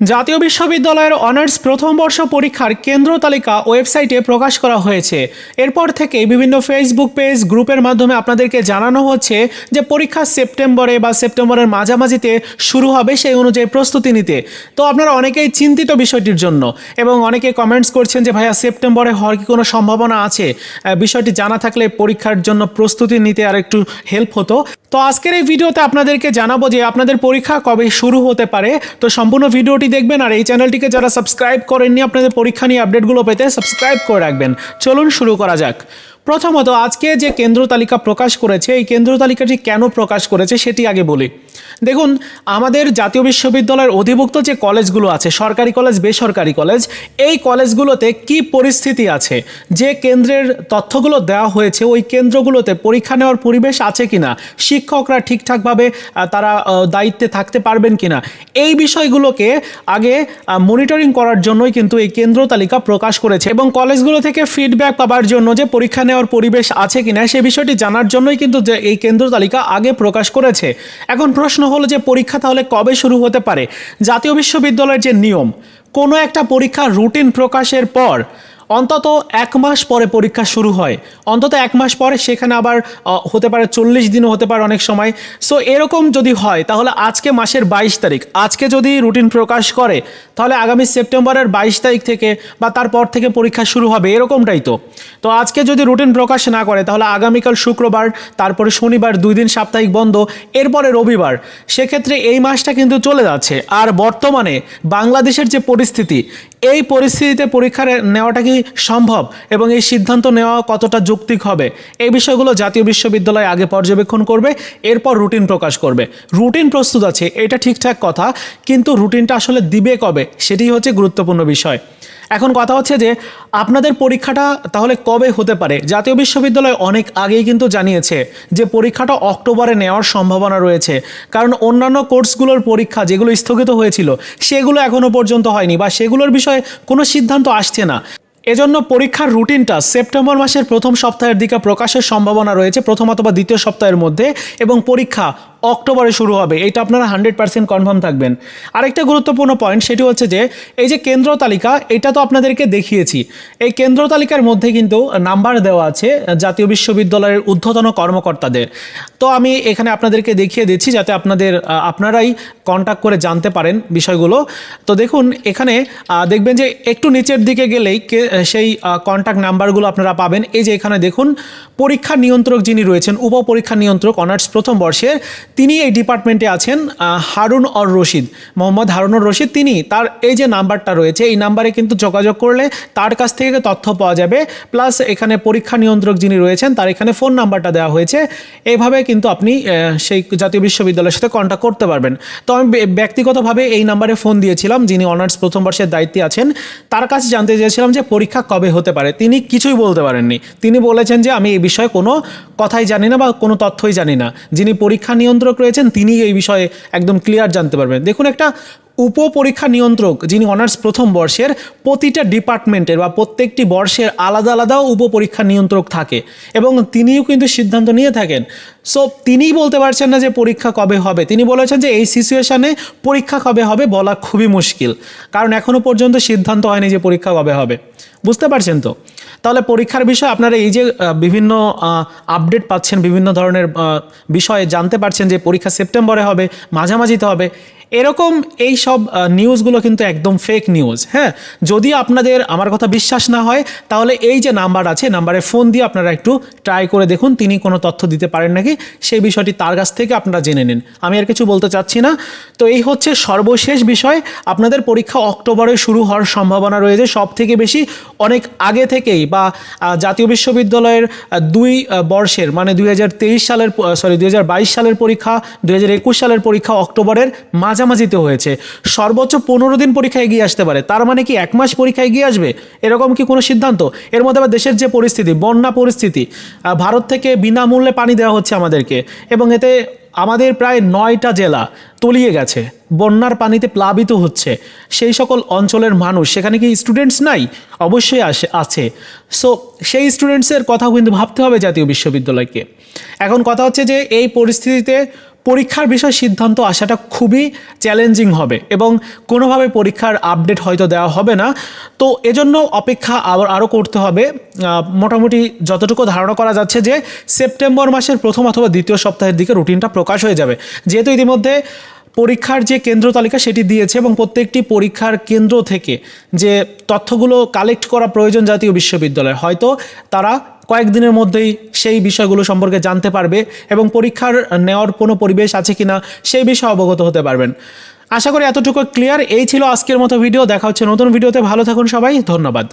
জাতীয় বিশ্ববিদ্যালয়ের অনার্স প্রথম বর্ষ পরীক্ষার কেন্দ্র তালিকা ওয়েবসাইটে প্রকাশ করা হয়েছে। এরপর থেকে বিভিন্ন ফেসবুক পেজ গ্রুপের মাধ্যমে আপনাদেরকে জানানো হচ্ছে যে পরীক্ষা সেপ্টেম্বরে বা সেপ্টেম্বরের মাঝামাঝিতে শুরু হবে সেই অনুযায়ী প্রস্তুতি নিতে। তো আপনারা অনেকেই চিন্তিত বিষয়টির জন্য এবং অনেকে কমেন্টস করছেন যে, ভাইয়া, সেপ্টেম্বরে হওয়ার কি কোনো সম্ভাবনা আছে? বিষয়টি জানা থাকলে পরীক্ষার জন্য প্রস্তুতি নিতে আর একটু হেল্প হতো। তো আজকের এই ভিডিওতে আপনাদেরকে জানাব যে, আপনাদের পরীক্ষা কবে শুরু হতে পারে? তো সম্পূর্ণ ভিডিওটি দেখবেন আর এই চ্যানেলটিকে যারা সাবস্ক্রাইব করেননি, আপনাদের পরীক্ষা নিয়ে আপডেটগুলো পেতে সাবস্ক্রাইব করে রাখবেন। চলুন শুরু করা যাক। প্রথমত, আজকে যে কেন্দ্র তালিকা প্রকাশ করেছে, এই কেন্দ্র তালিকাটি কেন প্রকাশ করেছে সেটি আগে বলি। দেখুন, আমাদের জাতীয় বিশ্ববিদ্যালয়ের অধিভুক্ত যে কলেজগুলো আছে, সরকারি কলেজ, বেসরকারি কলেজ, এই কলেজগুলোতে কি পরিস্থিতি আছে? যে কেন্দ্রের তথ্যগুলো দেওয়া হয়েছে, ওই কেন্দ্রগুলোতে পরীক্ষা নেওয়ার পরিবেশ আছে কিনা? শিক্ষকরা ঠিকঠাকভাবে তারা দায়িত্বে থাকতে পারবেন কিনা? এই বিষয়গুলোকে আগে মনিটরিং করার জন্যই কিন্তু এই কেন্দ্র তালিকা প্রকাশ করেছে এবং কলেজগুলো থেকে ফিডব্যাক পাবার জন্য যে পরীক্ষা নেওয়ার পরিবেশ আছে কিনা সে বিষয়টি জানার জন্যই কিন্তু যে এই কেন্দ্র তালিকা আগে প্রকাশ করেছে। এখন প্রশ্ন হলো যে পরীক্ষা তাহলে কবে শুরু হতে পারে? জাতীয় বিশ্ববিদ্যালয়ের যে নিয়ম, কোনো একটা পরীক্ষা রুটিন প্রকাশের পর অন্তত এক মাস পরে পরীক্ষা শুরু হয়। অন্তত এক মাস পরে সেখানে আবার হতে পারে চল্লিশ দিনও হতে পারে অনেক সময়। সো এরকম যদি হয়, তাহলে আজকে মাসের বাইশ তারিখ। আজকে যদি রুটিন প্রকাশ করে, তাহলে আগামী সেপ্টেম্বরের বাইশ তারিখ থেকে বা তারপর থেকে পরীক্ষা শুরু হবে, এরকমটাই তো। তো আজকে যদি রুটিন প্রকাশ না করে, তাহলে আগামীকাল শুক্রবার, তারপরে শনিবার দুই দিন সাপ্তাহিক বন্ধ, এরপরে রবিবার। সেক্ষেত্রে এই মাসটা কিন্তু চলে যাচ্ছে। আর বর্তমানে বাংলাদেশের যে পরিস্থিতি, এই পরিস্থিতিতে পরীক্ষা নেওয়াটা কি সম্ভব এবং এই সিদ্ধান্ত নেওয়া কতটা যৌক্তিক হবে? এই বিষয়গুলো জাতীয় বিশ্ববিদ্যালয় আগে পর্যবেক্ষণ করবে, এরপর রুটিন প্রকাশ করবে। রুটিন প্রস্তুত আছে, এটা ঠিকঠাক কথা, কিন্তু রুটিনটা আসলে দিবে কবে? সেটি হচ্ছে গুরুত্বপূর্ণ বিষয়। এখন কথা হচ্ছে যে, আপনাদের পরীক্ষাটা তাহলে কবে হতে পারে? জাতীয় বিশ্ববিদ্যালয় অনেক আগেই কিন্তু জানিয়েছে যে, পরীক্ষাটা অক্টোবরে নেওয়ার সম্ভাবনা রয়েছে। কারণ অন্যান্য কোর্সগুলোর পরীক্ষা যেগুলো স্থগিত হয়েছিল, সেগুলো এখনও পর্যন্ত হয়নি বা সেগুলোর বিষয়ে কোনো সিদ্ধান্ত আসছে না। এজন্য পরীক্ষার রুটিনটা সেপ্টেম্বর মাসের প্রথম সপ্তাহের দিকে প্রকাশের সম্ভাবনা রয়েছে, প্রথম অথবা দ্বিতীয় সপ্তাহের মধ্যে, এবং পরীক্ষা অক্টোবরে শুরু হবে। এটা আপনারা হান্ড্রেড পার্সেন্ট কনফার্ম থাকবেন। আরেকটা গুরুত্বপূর্ণ পয়েন্ট সেটি হচ্ছে যে, এই যে কেন্দ্র তালিকা, এটা তো আপনাদেরকে দেখিয়েছি। এই কেন্দ্র তালিকার মধ্যে কিন্তু নাম্বার দেওয়া আছে জাতীয় বিশ্ববিদ্যালয়ের ঊর্ধ্বতন কর্মকর্তাদের। তো আমি এখানে আপনাদেরকে দেখিয়ে দিচ্ছি যাতে আপনাদের আপনারাই কন্ট্যাক্ট করে জানতে পারেন বিষয়গুলো। তো দেখুন, এখানে দেখবেন যে একটু নিচের দিকে গেলেই সেই কন্ট্যাক্ট নাম্বারগুলো আপনারা পাবেন। এই যে এখানে দেখুন, পরীক্ষা নিয়ন্ত্রক যিনি রয়েছেন উপ পরীক্ষা নিয়ন্ত্রক, অনার্স প্রথম বর্ষের তিনি এই ডিপার্টমেন্টে আছেন হারুন অর রশিদ। মোহাম্মদ হারুনুর রশিদ, তিনি তার এই যে নাম্বারটা রয়েছে, এই নাম্বারে কিন্তু যোগাযোগ করলে তার কাছ থেকে তথ্য পাওয়া যাবে। প্লাস এখানে পরীক্ষা নিয়ন্ত্রক যিনি রয়েছেন, তার এখানে ফোন নাম্বারটা দেওয়া হয়েছে। এইভাবে কিন্তু আপনি সেই জাতীয় বিশ্ববিদ্যালয়ের সাথে কন্ট্যাক্ট করতে পারবেন। তো আমি ব্যক্তিগতভাবে এই নাম্বারে ফোন দিয়েছিলাম, যিনি অনার্স প্রথম বর্ষের দায়িত্বে আছেন। তার কাছে জানতে চেয়েছিলাম যে পরীক্ষা কবে হতে পারে। তিনি কিছুই বলতে পারেননি। তিনি বলেছেন যে আমি এই বিষয়ে কোনো কথাই জানি না বা কোনো তথ্যই জানি না। যিনি পরীক্ষা নিয়ন্ত্রক রয়েছেন তিনি এই বিষয়ে একদম ক্লিয়ার জানতে পারবেন। দেখুন, একটা উপ পরীক্ষা নিয়ন্ত্রক, যিনি অনার্স প্রথম বর্ষের, প্রতিটা ডিপার্টমেন্টের বা প্রত্যেকটি বর্ষের আলাদা আলাদাও উপ পরীক্ষা নিয়ন্ত্রক থাকে এবং তিনিও কিন্তু সিদ্ধান্ত নিয়ে থাকেন। সো তিনিই বলতে পারছেন না যে পরীক্ষা কবে হবে। তিনি বলেছেন যে এই সিচুয়েশানে পরীক্ষা কবে হবে বলা খুবই মুশকিল। কারণ এখনও পর্যন্ত সিদ্ধান্ত হয়নি যে পরীক্ষা কবে হবে। বুঝতে পারছেন তো? তাহলে পরীক্ষার বিষয়ে আপনারা এই যে বিভিন্ন আপডেট পাচ্ছেন, বিভিন্ন ধরনের বিষয়ে জানতে পারছেন যে পরীক্ষা সেপ্টেম্বরে হবে, মাঝামাঝিতে হবে, এরকম এই সব নিউজগুলো কিন্তু একদম ফেক নিউজ হ্যাঁ? যদি আপনাদের, আমার কথা বিশ্বাস না হয়, তাহলে এই যে নাম্বার আছে নাম্বারে ফোন দিয়ে আপনারা একটু ট্রাই করে দেখুন, তিনি কোনো তথ্য দিতে পারেন নাকি, সেই বিষয়টি তার কাছ থেকে আপনারা জেনে নিন। আমি আর কিছু বলতে চাচ্ছি না। তো এই হচ্ছে সর্বশেষ বিষয়, আপনাদের পরীক্ষা অক্টোবরে শুরু হওয়ার সম্ভাবনা রয়েছে সব থেকে বেশি অনেক আগে থেকেই বা জাতীয় বিশ্ববিদ্যালয়ের দুই বর্ষের মানে দুই হাজার তেইশ সালের সরি দু হাজার বাইশ সালের পরীক্ষা, দুই হাজার একুশ সালের পরীক্ষা অক্টোবরের মাঝামাঝিতে হয়েছে। সর্বোচ্চ পনেরো দিন পরীক্ষা এগিয়ে আসতে পারে। তার মানে কি এক মাস পরীক্ষা এগিয়ে আসবে? এরকম কি কোনো সিদ্ধান্ত? এর মধ্যে আবার দেশের যে পরিস্থিতি, বন্যা পরিস্থিতি ভারত থেকে বিনামূল্যে পানি দেওয়া হচ্ছে আমাদেরকে এবং এতে আমাদের প্রায় নয়টা জেলা তলিয়ে গেছে, বন্যার পানিতে প্লাবিত হচ্ছে। সেই সকল অঞ্চলের মানুষ, সেখানে কি স্টুডেন্টস নাই? অবশ্যই আসে, আছে। সো সেই স্টুডেন্টসের কথাও কিন্তু ভাবতে হবে জাতীয় বিশ্ববিদ্যালয়কে। এখন কথা হচ্ছে যে, এই পরিস্থিতিতে পরীক্ষার বিষয়ে সিদ্ধান্ত আসাটা খুবই চ্যালেঞ্জিং হবে এবং কোনোভাবে পরীক্ষার আপডেট হয়তো দেওয়া হবে না। তো এজন্য অপেক্ষা আবার আরও করতে হবে। মোটামুটি যতটুকু ধারণা করা যাচ্ছে যে সেপ্টেম্বর মাসের প্রথম অথবা দ্বিতীয় সপ্তাহের দিকে রুটিনটা প্রকাশ হয়ে যাবে। যেহেতু ইতিমধ্যে পরীক্ষার যে কেন্দ্র তালিকা সেটি দিয়েছে এবং প্রত্যেকটি পরীক্ষার কেন্দ্র থেকে যে তথ্যগুলো কালেক্ট করা প্রয়োজন জাতীয় বিশ্ববিদ্যালয়, হয়তো তারা কয়েকদিনের মধ্যেই সেই বিষয়গুলো সম্পর্কে জানতে পারবে এবং পরীক্ষার নেওয়ার কোনো পরিবেশ আছে কি না সেই বিষয়ে অবগত হতে পারবেন। আশা করি এতটুকু ক্লিয়ার এই ছিল আজকের মতো ভিডিও দেখা হচ্ছে নতুন ভিডিওতে ভালো থাকুন সবাই। ধন্যবাদ।